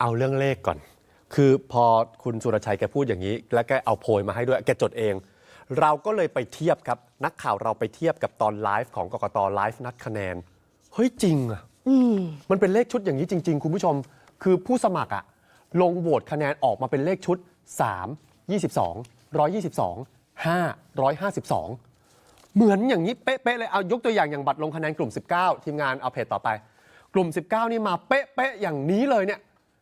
เอาเรื่องเลขก่อน คือพอคุณสุรชัยแกพูดอย่างนี้ แล้วแกเอาโพยมาให้ด้วยแกจดเอง เราก็เลยไปเทียบครับ นักข่าวเราไปเทียบกับตอนไลฟ์ของกกตไลฟ์นัดคะแนน เฮ้ยจริงอะมันเป็นเลขชุดอย่างนี้จริง ๆ คุณผู้ชม คือผู้สมัครอะลงโหวตคะแนนออกมาเป็นเลขชุด 3 22 122 5 152 เหมือนอย่างนี้เป๊ะๆเลยเอายกตัวอย่างอย่างบัตรลงคะแนนกลุ่ม 19 ทีมงานเอาเพจต่อไป กลุ่ม 19 นี่มาเป๊ะๆอย่างนี้เลยเนี่ย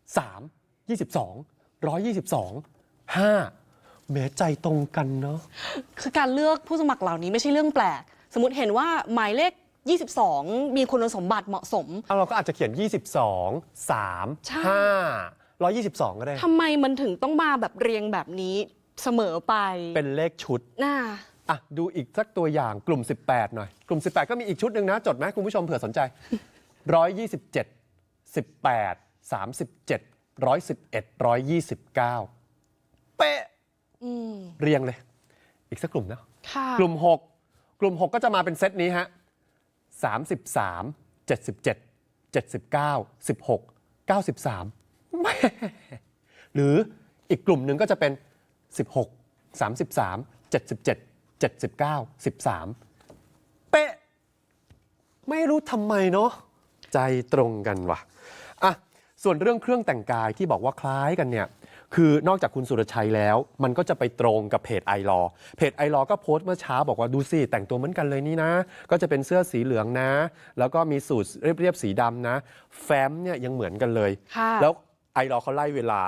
3 22 122 5เมใจตรงกันเนาะคือการเลือกผู้สมัครเหล่านี้ไม่ใช่เรื่องแปลก สมมติเห็นว่าหมายเลข 22 มีคุณสมบัติเหมาะสม เอาเราก็อาจจะเขียน 22 3ใช่5 122 ก็ได้ ทำไมมันถึงต้องมาแบบเรียงแบบนี้เสมอไปเป็นเลขชุด น่า อะ ดูอีกสักตัวอย่างกลุ่ม 18 หน่อย กลุ่ม 18 ก็มีอีกชุดหนึ่งนะ จดไหมคุณผู้ชมเผื่อสนใจ 127 18 37 111 129 เป๊ะอืมเรียงเลย อีกสักกลุ่มนะค่ะกลุ่ม 6 กลุ่ม 6 ก็จะมาเป็นเซตนี้ฮะ33 77 79 16 93แม่หรืออีกกลุ่มหนึ่งก็จะเป็น 16 33 77 79 13 เป๊ะ ไม่รู้ทำไมเนาะ ใจตรงกันว่ะอะส่วนเรื่องเครื่องแต่งกายที่บอกว่าคล้ายกันเนี่ยคือนอกจากคุณสุรชัยแล้ว มันก็จะไปตรงกับเพจไอรอเพจไอรอก็โพสต์เมื่อเช้าบอกว่าดูสิแต่งตัวเหมือนกันเลยนี่นะ ก็จะเป็นเสื้อสีเหลืองนะ แล้วก็มีสูทเรียบๆสีดำนะ แฟ้มเนี่ยยังเหมือนกันเลยค่ะแล้วไอรอเขาไล่เวลา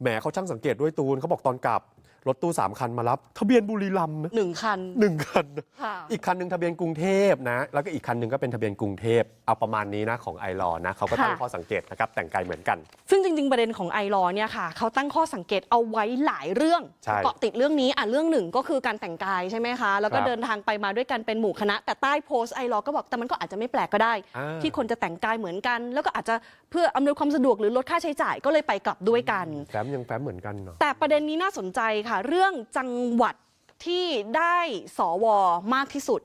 แหมเขาช่างสังเกตด้วยตูนเขาบอกตอนกลับ รถตู้สามคันมารับ ทะเบียนบุรีรัมย์นะหนึ่งคัน หนึ่งคันนะค่ะ อีกคันหนึ่งทะเบียนกรุงเทพนะ แล้วก็อีกคันหนึ่งก็เป็นทะเบียนกรุงเทพเอาประมาณนี้นะของไอรอนะเขาก็ตั้งค่ะ ข้อสังเกตนะครับแต่งกายเหมือนกัน ซึ่งจริง ๆ ประเด็นของไอรอเนี่ยค่ะเขาตั้งข้อสังเกตเอาไว้หลายเรื่องใช่เกาะติดเรื่องนี้อะเรื่องหนึ่งก็คือการแต่งกายใช่ไหมคะ แล้วก็ครับเดินทางไปมาด้วยกันเป็นหมู่คณะ แต่ใต้โพสต์ไอรอก็บอกแต่มันก็อาจจะไม่แปลกก็ได้ อ่า ที่คนจะแต่งกายเหมือนกัน แล้วก็อาจจะเพื่ออำนวยความสะดวกหรือลดค่าใช้จ่ายก็เลยไปกลับด้วยกัน แฟ้มยังแฟ้มเหมือนกันเนาะ แต่ประเด็นนี้น่าสนใจค่ะเรื่องจังหวัดที่ได้สวมากที่สุด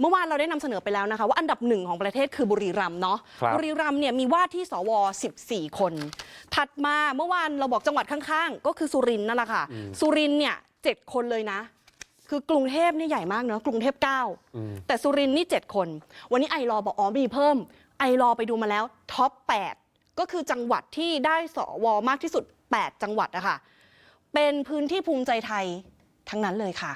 เมื่อวานเราได้นำเสนอไปแล้วนะคะ ว่าอันดับหนึ่งของประเทศคือบุรีรัมย์เนาะครับบุรีรัมย์เนี่ยมีว่าที่สว 14 คน ถัดมาเมื่อวานเราบอกจังหวัดข้างๆ ก็คือสุรินทร์นั่นแหละค่ะ สุรินทร์เนี่ยเจ็ดคนเลยนะ คือกรุงเทพเนี่ยใหญ่มากเนาะกรุงเทพเก้าอืมแต่สุรินทร์นี่ 7 คน วันนี้ไอรอบอกอ๋อมีเพิ่ม ไอรอไปดูมาแล้วท็อป8ก็คือจังหวัดที่ได้สวมากที่สุด 8 จังหวัดอะค่ะ เป็นพื้นที่ภูมิใจไทยทั้งนั้นเลยค่ะ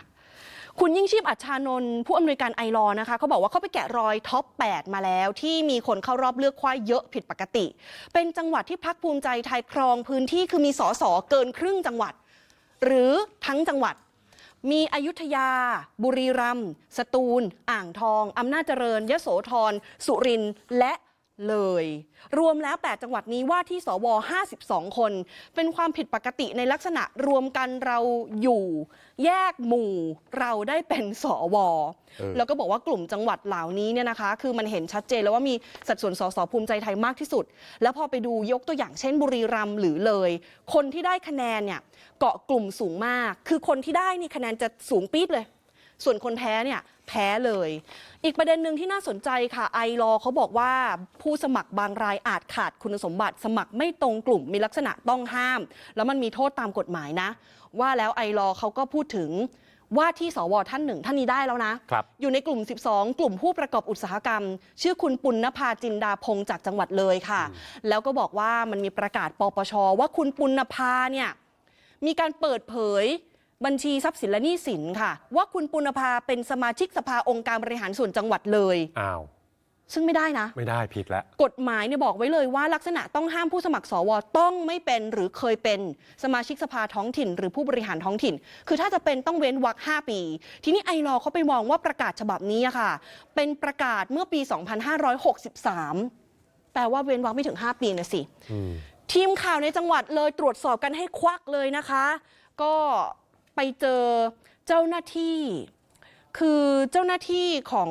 คุณยิ่งชีพอัชชานนท์ผู้อำนวยการไอรอนะคะเขาบอกว่าเขาไปแกะรอยท็อป 8 มาแล้ว ที่มีคนเข้ารอบเลือกควายเยอะผิดปกติ เป็นจังหวัดที่พักภูมิใจไทยครองพื้นที่คือมีสสเกินครึ่งจังหวัด หรือทั้งจังหวัดมีอยุธยา บุรีรัมย์สตูล อ่างทอง อำนาจเจริญ ยโสธร สุรินทร์และ เลย รวมแล้ว 8 จังหวัดนี้ว่าที่สว 52 คน เป็นความผิดปกติในลักษณะรวมกันเราอยู่ แยกหมู่เราได้เป็นสวเออแล้วก็บอกว่ากลุ่มจังหวัดเหล่านี้เนี่ยนะคะ คือมันเห็นชัดเจนแล้วว่ามีสัดส่วนสสภูมิใจไทยมากที่สุด แล้วพอไปดูยกตัวอย่างเช่นบุรีรัมย์หรือเลย คนที่ได้คะแนนเนี่ยเกาะกลุ่มสูงมาก คือคนที่ได้นี่คะแนนจะสูงปี๊ดเลย ส่วนคนแพ้เนี่ยแพ้เลย อีกประเด็นหนึ่งที่น่าสนใจค่ะไอรอเขาบอกว่าผู้สมัครบางรายอาจขาดคุณสมบัติ สมัครไม่ตรงกลุ่มมีลักษณะต้องห้าม แล้วมันมีโทษตามกฎหมายนะ ว่าแล้วไอรอเขาก็พูดถึงว่าที่สวท่านหนึ่งท่านนี้ได้แล้วนะครับอยู่ในกลุ่ม 12 กลุ่มผู้ประกอบอุตสาหกรรม ชื่อคุณปุณณภาจินดาพงศ์จากจังหวัดเลยค่ะ แล้วก็บอกว่ามันมีประกาศปปช ว่าคุณปุณณภาเนี่ยมีการเปิดเผย บัญชีทรัพย์สินและหนี้สินค่ะ ว่าคุณปุณณภาเป็นสมาชิกสภาองค์การบริหารส่วนจังหวัดเลย อ้าว ซึ่งไม่ได้นะ ไม่ได้ผิดแล้ว กฎหมายเนี่ยบอกไว้เลยว่าลักษณะต้องห้ามผู้สมัครสวต้องไม่เป็นหรือเคยเป็นสมาชิกสภาท้องถิ่น หรือผู้บริหารท้องถิ่น คือถ้าจะเป็นต้องเว้นวรรค5ปี ทีนี้ไอรอว์เขาไปมองว่าประกาศฉบับนี้อะค่ะ เป็นประกาศเมื่อปี 2563 แปลว่าเว้นวรรคไม่ถึง 5 ปีนะสิ อืม ทีมข่าวในจังหวัดเลยตรวจสอบกันให้ควักเลยนะคะ ก็ ไปเจอเจ้าหน้าที่ คือเจ้าหน้าที่ของ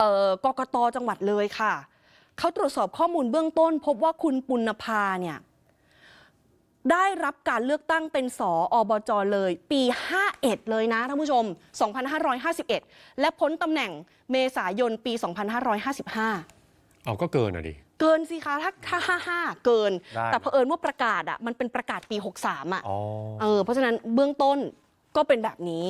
ออกกตจังหวัดเลยค่ะ เขาตรวจสอบข้อมูลเบื้องต้น พบว่าคุณปุณภาเนี่ยได้รับการเลือกตั้งเป็นสออบจเลย ปี 51 เลยนะท่านผู้ชม 2551 และพ้นตำแหน่งเมษายนปี 2555 เอาก็เกินอะดิ เกินสิคะถ้าถ้าห้าห้าเกิน ได้ แต่เผอิญว่าประกาศอะมันเป็นประกาศปี 63 อะอ๋อ เออเพราะฉะนั้นเบื้องต้นก็เป็นแบบนี้